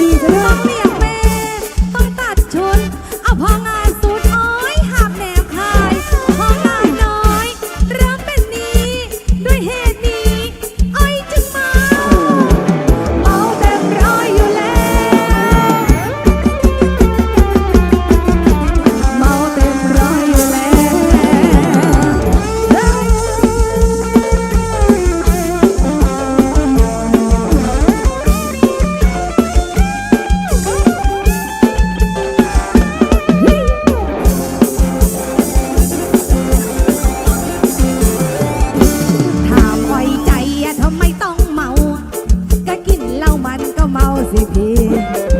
ดีใช่ต้องเปลี่ยนเปต้องตัดชนเอาพองอาน Thank you.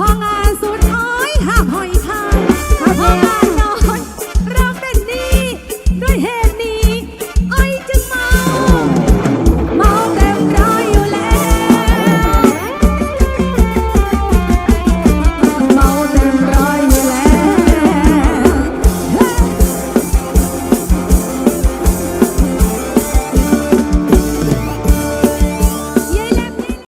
ভাঙা